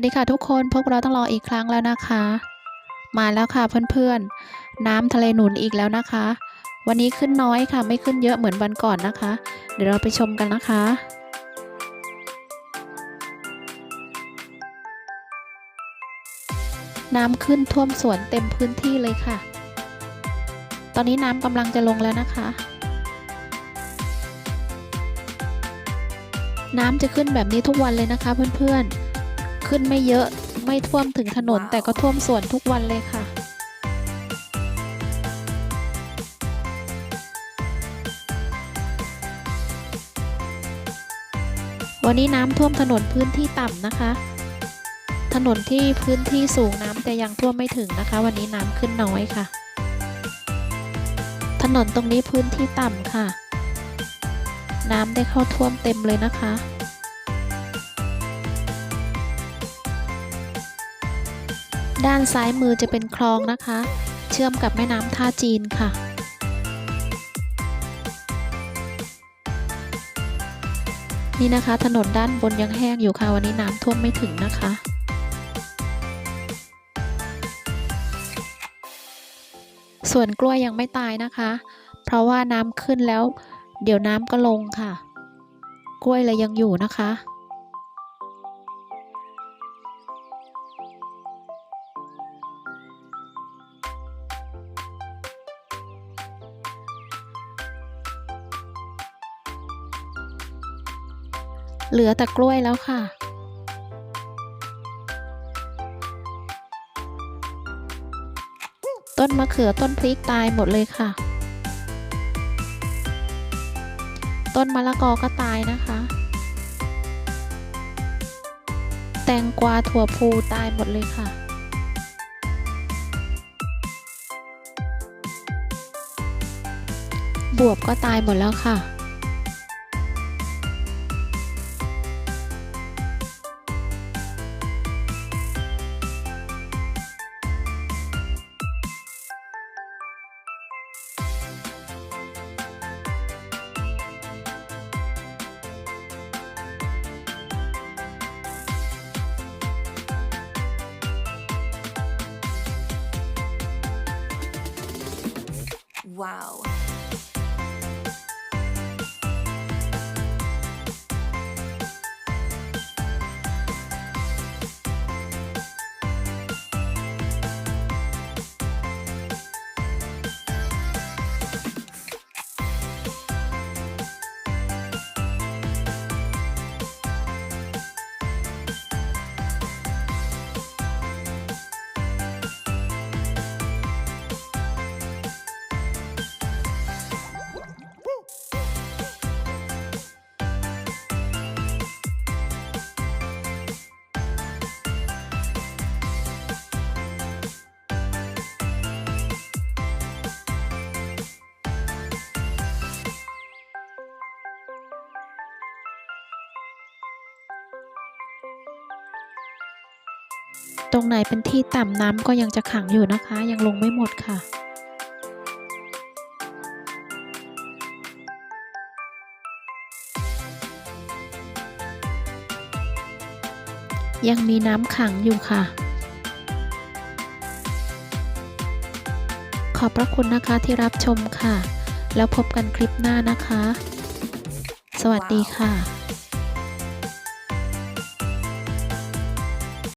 วัสดีค่ะทุกคนพวกเราต้องรออีกครั้งแล้วนะคะ มาแล้วค่ะเพื่อนๆ น้ำทะเลหนุนอีกแล้วนะคะ วันนี้ขึ้นน้อยค่ะ ไม่ขึ้นเยอะเหมือนวันก่อนนะคะ เดี๋ยวเราไปชมกันนะคะน้ำขึ้นท่วมสวนเต็มพื้นที่เลยค่ะ ตอนนี้น้ำกำลังจะลงแล้วนะคะ น้ำจะขึ้นแบบนี้ทุกวันเลยนะคะเพื่อนๆ ขึ้นไม่เยอะไม่ท่วมถึงถนนแต่ก็ท่วมสวนทุกวันเลยค่ะ วันนี้น้ำท่วมถนนพื้นที่ต่ำนะคะ ถนนที่พื้นที่สูงน้ำจะยังท่วมไม่ถึงนะคะ วันนี้น้ำขึ้นน้อยค่ะ ถนนตรงนี้พื้นที่ต่ำค่ะ น้ำได้เข้าท่วมเต็มเลยนะคะ ด้านซ้ายมือจะเป็นคลองนะคะ เชื่อมกับแม่น้ำท่าจีนค่ะ นี่นะคะถนนด้านบนยังแห้งอยู่ค่ะ วันนี้น้ำท่วมไม่ถึงนะคะ ส่วนกล้วยยังไม่ตายนะคะ เพราะว่าน้ำขึ้นแล้ว เดี๋ยวน้ำก็ลงค่ะ กล้วยเลยยังอยู่นะคะ เหลือแต่กล้วยแล้วค่ะ ต้นมะเขือต้นพริกตายหมดเลยค่ะ ต้นมะละกอก็ตายนะคะ แตงกวาถั่วพูตายหมดเลยค่ะบวบก็ตายหมดแล้วค่ะ Wow. ตรงไหนเป็นที่ต่ำน้ำก็ยังจะขังอยู่นะคะ ยังลงไม่หมดค่ะ ยังมีน้ำขังอยู่ค่ะ ขอบพระคุณนะคะที่รับชมค่ะ แล้วพบกันคลิปหน้านะคะ สวัสดีค่ะ